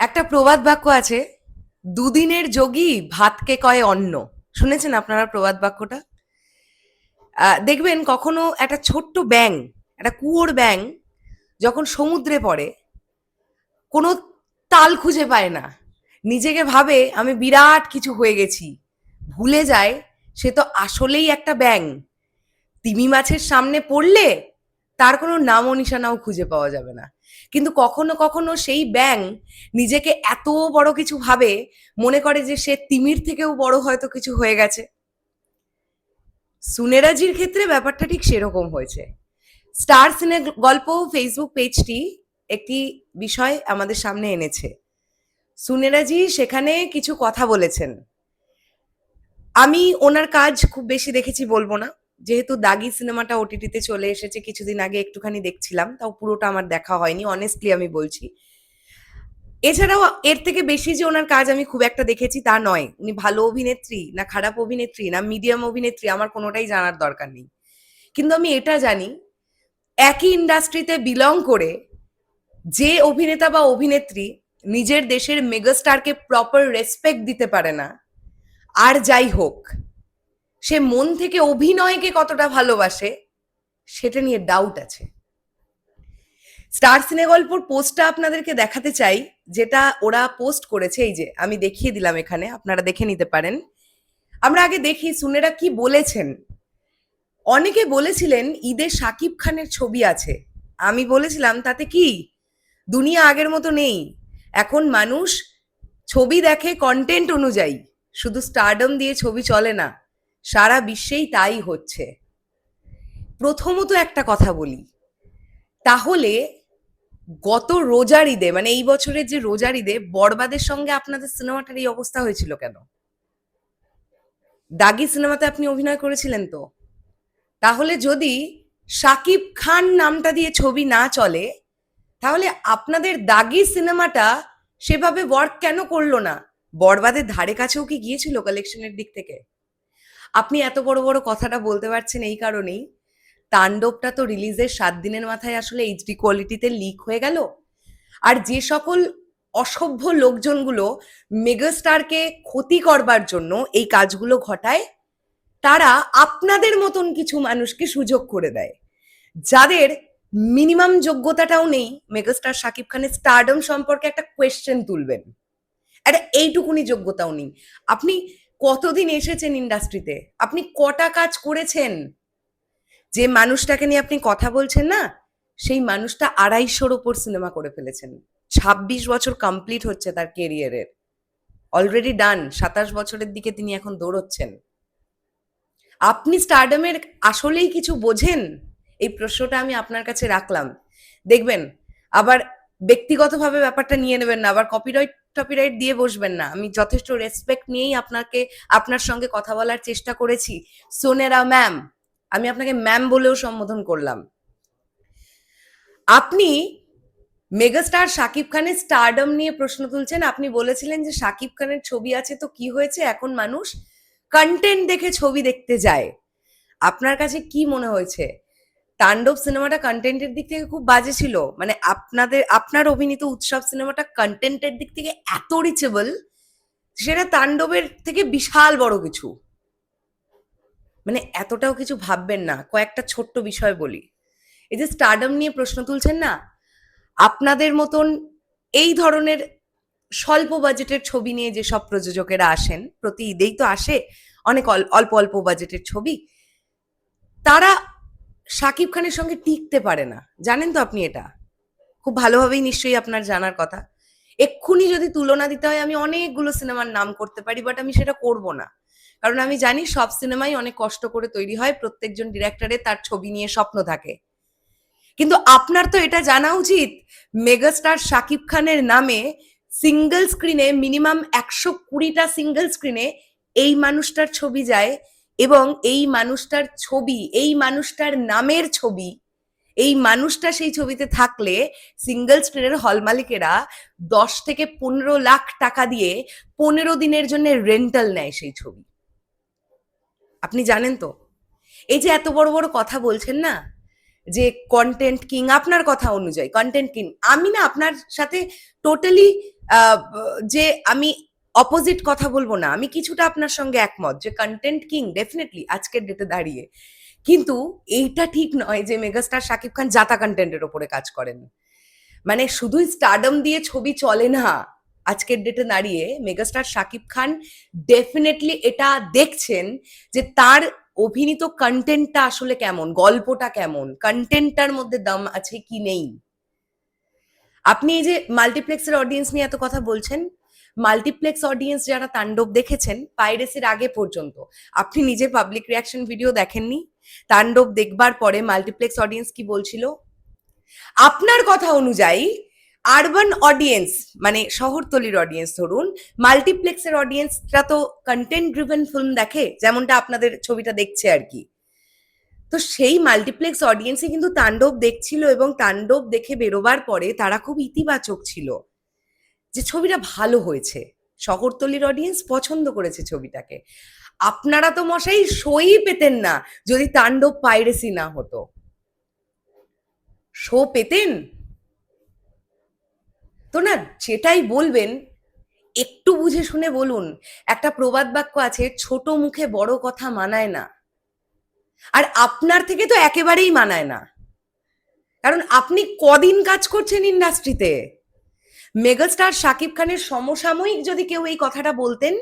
একটা প্রবাদ বাক্য আছে, দুদিনের যোগী ভাতকে কয় অন্ন? শুনেছেন আপনারা প্রবাদ বাক্যটা? দেখবেন কখনো একটা ছোট্ট ব্যাং একটা কুয়োর ব্যাং যখন সমুদ্রে পড়ে, কোনো তাল খুঁজে পায় না। নিজেকে ভাবে, আমি বিরাট কিছু হয়ে গেছি। ভুলে যায়, সে তো আসলেই একটা ব্যাং তিমি মাছের সামনে পড়লে তার কোনো নামও নিশানাও খুঁজে পাওয়া যাবে না। কিন্তু কখনো কখনো সেই ব্যাং নিজেকে এত বড় কিছু ভাবে, মনে করে যে সে তিমির থেকেও বড় হয়তো কিছু হয়ে গেছে। সুনেরাজির ক্ষেত্রে ব্যাপারটা ঠিক সেরকম হয়েছে। স্টার সিনে গল্প ফেসবুক পেজটি একটি বিষয় আমাদের সামনে এনেছে। সুনেরাজি সেখানে কিছু কথা বলেছেন। আমি ওনার কাজ খুব বেশি দেখেছি বলব না। যেহেতু দাগি সিনেমাটা ওটিটিতে চলে এসেছে, কিছুদিন আগে একটুখানি দেখছিলাম, তাও পুরোটা আমার দেখা হয়নি অনেস্টলি আমি বলছি। এছাড়াও এর থেকে বেশি যে ওনার কাজ আমি খুব একটা দেখেছি তা নয়, উনি ভালো অভিনেত্রী না খারাপ অভিনেত্রী না মিডিয়াম অভিনেত্রী, আমার কোনোটাই জানার দরকার নেই। কিন্তু আমি এটা জানি, একই ইন্ডাস্ট্রিতে বিলং করে যে অভিনেতা বা অভিনেত্রী নিজের দেশের মেগাস্টারকে প্রপার রেসপেক্ট দিতে পারে না, আর যাই হোক সে মন থেকে অভিনয়কে কতটা ভালোবাসে, সেটা নিয়ে ডাউট আছে। স্টার সিনে গল্পর পোস্টটা আপনাদেরকে দেখাতে চাই, যেটা ওরা পোস্ট করেছে, এই যে আমি দেখিয়ে দিলাম এখানে, আপনারা দেখে নিতে পারেন। আমরা আগে দেখি সুনেরা কি বলেছেন। অনেকে বলেছিলেন ঈদে সাকিব খানের ছবি আছে। আমি বলেছিলাম, তাতে কি? দুনিয়া আগের মতো নেই। এখন মানুষ ছবি দেখে কন্টেন্ট অনুযায়ী, শুধু স্টারডম দিয়ে ছবি চলে না। সারা বিশ্বেই তাই হচ্ছে। প্রথমত একটা কথা বলি। তাহলে গত রোজার ঈদে মানে এই বছরের যে রোজার ঈদে বরবাদের সঙ্গে আপনাদের সিনেমাটার এই অবস্থা হয়েছিল কেন? দাগি সিনেমাতে আপনি অভিনয় করেছিলেন তো? তাহলে যদি সাকিব খান নামটা দিয়ে ছবি না চলে, তাহলে আপনাদের দাগি সিনেমাটা সেভাবে ওয়ার্ক কেন করল না? বরবাদের ধারে কাছেও কি গিয়েছিল কালেকশনের দিক থেকে? আপনি এত বড় বড় কথাটা বলতে পারছেন এই কারণেই। তাণ্ডবটা তো রিলিজের সাত দিনের মাথায় আসলে এইচডি কোয়ালিটিতে লিক হয়ে গেল। আর যে সকল অসভ্য লোকজনগুলো মেগাস্টারকে ক্ষতি করবার জন্য এই কাজগুলো ঘটায়, তারা আপনাদের মতন কিছু মানুষকে সুযোগ করে দেয়। যাদের মিনিমাম যোগ্যতাটাও নেই মেগাস্টার শাকিব খানের স্টারডম সম্পর্কে একটা কোয়েশ্চেন তুলবেন। একটা এইটুকুনি যোগ্যতাও নেই। আপনি কতদিন এসেছেন ইন্ডাস্ট্রিতে আপনি কটা কাজ করেছেন? যে মানুষটাকে নিয়ে আপনি কথা বলছেন না, সেই মানুষটা আড়াইশোর ওপর সিনেমা করে ফেলেছেন। ছাব্বিশ বছর কমপ্লিট হচ্ছে তার কেরিয়ারের অলরেডি ডান সাতাশ বছরের দিকে তিনি এখন দৌড়চ্ছেন। আপনি স্টারডামের আসলেই কিছু বোঝেন? এই প্রশ্নটা আমি আপনার কাছে রাখলাম। দেখবেন, আবার ব্যক্তিগতভাবে ব্যাপারটা নিয়ে নেবেন না, আবার কপিরাইট টপিরাইট দিয়ে বসবেন না। আমি যথেষ্ট রেসপেক্ট নিয়েই আপনাকে, আপনার সঙ্গে কথা বলার চেষ্টা করেছি। সোনেরা ম্যাম আমি আপনাকে ম্যাম বলেও সম্বোধন করলাম। আপনি মেগাস্টার শাকিব খানের স্টারডম নিয়ে প্রশ্ন তুলছেন। আপনি বলেছিলেন যে শাকিব খানের ছবি আছে তো কি হয়েছে? এখন মানুষ কন্টেন্ট দেখে ছবি দেখতে যায়। আপনার কাছে কি মনে হয়েছে? তাণ্ডব সিনেমাটা কন্টেন্টের দিক থেকে খুব বাজে ছিল। মানে আপনাদের, আপনার অভিনীত উৎসব সিনেমাটা কন্টেন্টের দিক থেকে এত রিচেবল সেটা তাণ্ডবের থেকে বিশাল বড় কিছু। মানে এতটাও কিছু ভাববেন না, কয়েকটা ছোট্ট বিষয় বলি। এই যে স্টারডম নিয়ে প্রশ্ন তুলছেন না, আপনাদের মতন এই ধরনের স্বল্প বাজেটের ছবি নিয়ে যেসব প্রযোজকেরা আসেন, প্রতি ঈদেই তো আসে অনেক অল- অল্প অল্প বাজেটের ছবি, তারা শাকিব খানের সঙ্গে টিকতে পারে না। জানেন তো আপনি এটা? খুব ভালোভাবেই নিশ্চয়ই আপনার জানার কথা। এক্ষুনি যদি তুলনা দিতে হয়, আমি অনেকগুলো সিনেমার নাম করতে পারি বাট আমি সেটা করব না। কারণ আমি জানি সব সিনেমাই অনেক কষ্ট করে তৈরি হয়, প্রত্যেকজন ডিরেক্টরের তার ছবি নিয়ে স্বপ্ন থাকে। কিন্তু আপনার তো এটা জানা উচিত, মেগাস্টার শাকিব খানের নামে সিঙ্গেল স্ক্রিনে মিনিমাম একশো কুড়িটা সিঙ্গেল স্ক্রিনে এই মানুষটার ছবি যায় এবং এই মানুষটার ছবি, এই মানুষটার নামের ছবি, এই মানুষটা সেই ছবিতে থাকলে সিঙ্গেল স্ক্রিনের হল মালিকেরা দশ থেকে পনেরো লাখ টাকা দিয়ে পনেরো দিনের জন্য রেন্টাল নেয় সেই ছবি। আপনি জানেন তো? এই যে এত বড় বড় কথা বলছেন না? যে কন্টেন্ট কিং আপনার কথা অনুযায়ী কন্টেন্ট কিং আমি না আপনার সাথে টোটালি যে আমি অপোজিট কথা বলব না। আমি কিছুটা আপনার সঙ্গে একমত যে কন্টেন্ট কিং ডেফিনেটলি আজকের ডেটে দাঁড়িয়ে। কিন্তু এইটা ঠিক নয় যে মেগাস্টার শাকিব খান জাতা কন্টেন্টের ওপরে কাজ করেন। মানে শুধুই স্টারডম দিয়ে ছবি চলে না। আজকের ডেটে দাঁড়িয়ে মেগাস্টার শাকিব খান ডেফিনেটলি এটা দেখছেন যে তার অভিনীত কন্টেন্টটা আসলে কেমন, গল্পটা কেমন কন্টেন্টটার মধ্যে দম আছে কি নেই। আপনি এই যে মাল্টিপ্লেক্সের অডিয়েন্স নিয়ে এত কথা বলছেন মাল্টিপ্লেক্স অডিয়েন্স যারা তাণ্ডব দেখেছেন পাইরেসির আগে পর্যন্ত, আপনি নিজে পাবলিক রিয়াকশন ভিডিও দেখেননি? তাণ্ডব দেখবার পরে মাল্টিপ্লেক্স অডিয়েন্স কি বলছিল? আপনার কথা অনুযায়ী আরবান অডিয়েন্স মানে শহরতলির অডিয়েন্স ধরুন মাল্টিপ্লেক্সের অডিয়েন্সটা তো কন্টেন্ট ড্রিভেন ফিল্ম দেখে, যেমনটা আপনাদের ছবিটা দেখছে আর কি। তো সেই মাল্টিপ্লেক্স অডিয়েন্সে কিন্তু তাণ্ডব দেখছিল এবং তাণ্ডব দেখে বেরোবার পরে তারা খুব ইতিবাচক ছিল। যে ছবিটা ভালো হয়েছে। শহরতলির অডিয়েন্স পছন্দ করেছে ছবিটাকে। আপনারা তো মশাই সই পেতেন না, যদি তাণ্ডব পাইরেসি না হতো। শো পেতেন? তো না, যেটাই বলবেন, একটু বুঝে শুনে বলুন, একটা প্রবাদ বাক্য আছে, ছোট মুখে বড় কথা মানায় না। আর আপনার থেকে তো একেবারেই মানায় না। কারণ আপনি কদিন কাজ করছেন ইন্ডাস্ট্রিতে মেগাস্টার শাকিব খানের সমসাময়িক যদি কেউ এই কথাটা বলতেন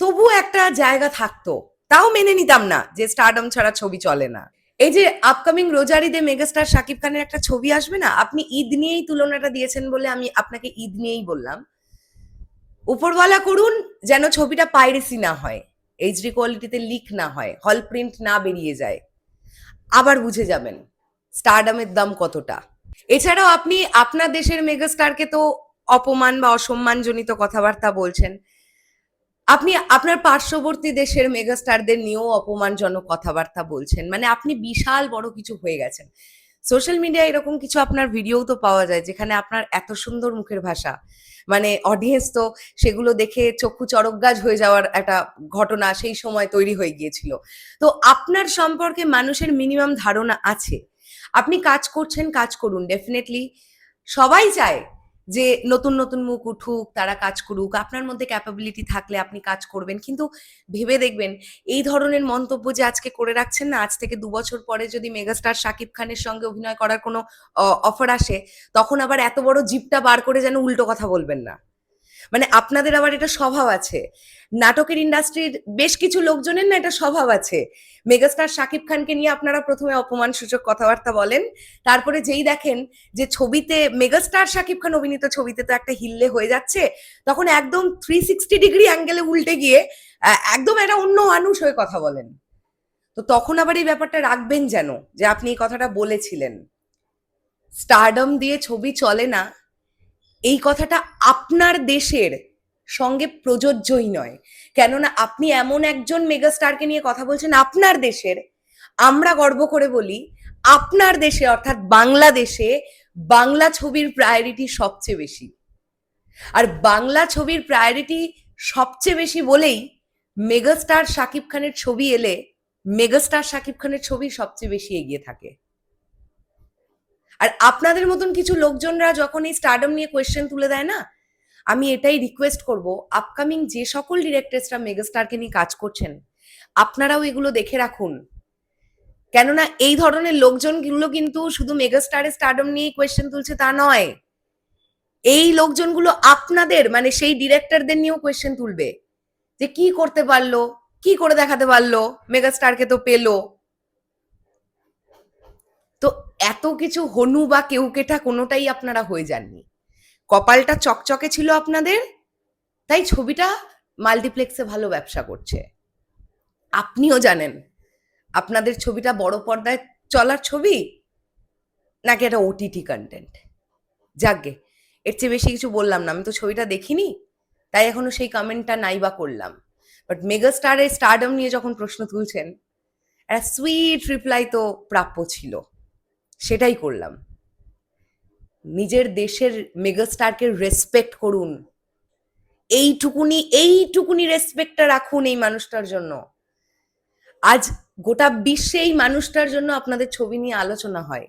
তবু একটা জায়গা থাকতো। তাও মেনে নিতাম না যে স্টারডম ছাড়া ছবি চলে না। এই যে আপকামিং রোজারিদে মেগাস্টার শাকিব খানের একটা ছবি আসবে না, আপনি ঈদ নিয়েই তুলনাটা দিয়েছেন বলে আমি আপনাকে ঈদ নিয়েই বললাম। উপরওয়ালা করুন, যেন ছবিটা পাইরেসি না হয় এইচডি কোয়ালিটিতে লিক না হয় হল প্রিন্ট না বেরিয়ে যায়। আবার বুঝে যাবেন স্টারডামের দাম কতটা। এছাড়াও আপনি আপনার দেশের মেগাস্টারকে তো অপমান বা অসম্মানজনিত কথাবার্তা বলছেন। আপনি আপনার পার্শ্ববর্তী দেশের মেগাস্টারদের নিয়েও অপমানজনক কথাবার্তা বলছেন। মানে আপনি বিশাল বড় কিছু হয়ে গেছেন। সোশ্যাল মিডিয়ায় এরকম কিছু আপনার ভিডিও তো পাওয়া যায়, যেখানে আপনার এত সুন্দর মুখের ভাষা। মানে অডিয়েন্স তো সেগুলো দেখে চক্ষু চরকগাজ হয়ে যাওয়ার একটা ঘটনা সেই সময় তৈরি হয়ে গিয়েছিল। তো আপনার সম্পর্কে মানুষের মিনিমাম ধারণা আছে। আপনি কাজ করছেন, কাজ করুন। ডেফিনেটলি সবাই চায় যে নতুন নতুন মুখ উঠুক, তারা কাজ করুক। আপনার মধ্যে ক্যাপাবিলিটি থাকলে আপনি কাজ করবেন। কিন্তু ভেবে দেখবেন, এই ধরনের মন্তব্য যে আজকে করে রাখছেন না, আজ থেকে দু বছর পরে যদি মেগাস্টার শাকিব খানের সঙ্গে অভিনয় করার কোনো অফার আসে, তখন আবার এত বড় জিপটা বার করে যেন উল্টো কথা বলবেন না। মানে আপনাদের আবার এটা স্বভাব আছে। নাটকের ইন্ডাস্ট্রির বেশ কিছু লোকজনের না এটা স্বভাব আছে। মেগাস্টার শাকিব খানকে নিয়ে আপনারা প্রথমে অপমান সূচক কথাবার্তা বলেন। তারপরে যেই দেখেন যে ছবিতে মেগাস্টার শাকিব খান অভিনীত ছবিতে তো একটা হিল্লে হয়ে যাচ্ছে, তখন একদম থ্রি সিক্সটি ডিগ্রি অ্যাঙ্গেলে উল্টে গিয়ে একদম একটা অন্য মানুষ হয়ে কথা বলেন। তো তখন আবার এই ব্যাপারটা রাখবেন যেন, যে আপনি এই কথাটা বলেছিলেন। স্টারডম দিয়ে ছবি চলে না। এই কথাটা আপনার দেশের সঙ্গে প্রযোজ্যই নয়। কেননা আপনি এমন একজন মেগাস্টারকে নিয়ে কথা বলছেন আপনার দেশের। আমরা গর্ব করে বলি, আপনার দেশে অর্থাৎ বাংলাদেশে বাংলা ছবির প্রায়োরিটি সবচেয়ে বেশি। আর বাংলা ছবির প্রায়োরিটি সবচেয়ে বেশি বলেই মেগাস্টার শাকিব খানের ছবি এলে মেগাস্টার শাকিব খানের ছবি সবচেয়ে বেশি এগিয়ে থাকে। আর আপনাদের মতন কিছু লোকজনরা যখন এই স্টারডম নিয়ে কোয়েশ্চেন তুলে দেয় না, আমি এটাই রিকোয়েস্ট করব আপকামিং যে সকল ডিরেক্টরসরা মেগাস্টারকে নিয়ে কাজ করছেন, আপনারাও এগুলো দেখে রাখুন। কেননা এই ধরনের লোকজনগুলো কিন্তু শুধু মেগাস্টারের স্টারডম নিয়ে কোয়েশ্চেন তুলছে তা নয়। এই লোকজনগুলো আপনাদের মানে সেই ডিরেক্টরদের নিয়েও কোয়েশ্চেন তুলবে। যে কি করতে পারল, কি করে দেখাতে পারল মেগাস্টারকে তো পেল। তো এত কিছু হনু বা কেউ কেউকেটা কোনোটাই আপনারা হয়ে যাননি। কপালটা চকচকে ছিল আপনাদের, তাই ছবিটা মাল্টিপ্লেক্সে ভালো ব্যবসা করছে। আপনিও জানেন, আপনাদের ছবিটা বড় পর্দায় চলার ছবি? নাকি এটা ওটিটি কন্টেন্ট যাকগে, এর চেয়ে বেশি কিছু বললাম না, আমি তো ছবিটা দেখিনি, তাই এখনও সেই কমেন্টটা নাই বা করলাম। বাট মেগাস্টারের স্টারডম নিয়ে যখন প্রশ্ন তুলছেন, একটা সুইট রিপ্লাই তো প্রাপ্য ছিল। সেটাই করলাম। নিজের দেশের মেগাস্টারকে রেসপেক্ট করুন। এইটুকুনি এইটুকুনি রেসপেক্টটা রাখুন এই মানুষটার জন্য। আজ গোটা বিশ্বে এই মানুষটার জন্য আপনাদের ছবি নিয়ে আলোচনা হয়।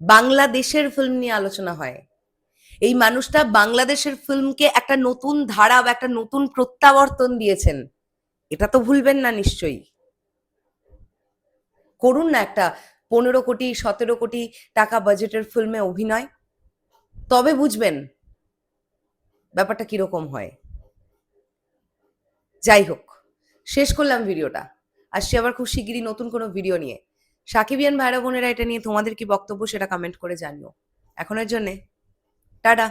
বাংলাদেশের ফিল্ম নিয়ে আলোচনা হয়। এই মানুষটা বাংলাদেশের ফিল্মকে একটা নতুন ধারা বা একটা নতুন প্রত্যাবর্তন দিয়েছেন। এটা তো ভুলবেন না নিশ্চয়ই। করুন না একটা পনেরো কোটি, সতেরো কোটি টাকা বাজেটের ফিল্মে অভিনয়। তবে বুঝবেন, ব্যাপারটা কীরকম হয়। যাই হোক, শেষ করলাম ভিডিওটা। আসছি আবার খুব শিগগিরই নতুন কোনো ভিডিও নিয়ে। সাকিবিয়ান ভাইরা বোনেরা এটা নিয়ে তোমাদের কি বক্তব্য সেটা কমেন্ট করে জানিও। এখনের জন্যে, টাটা।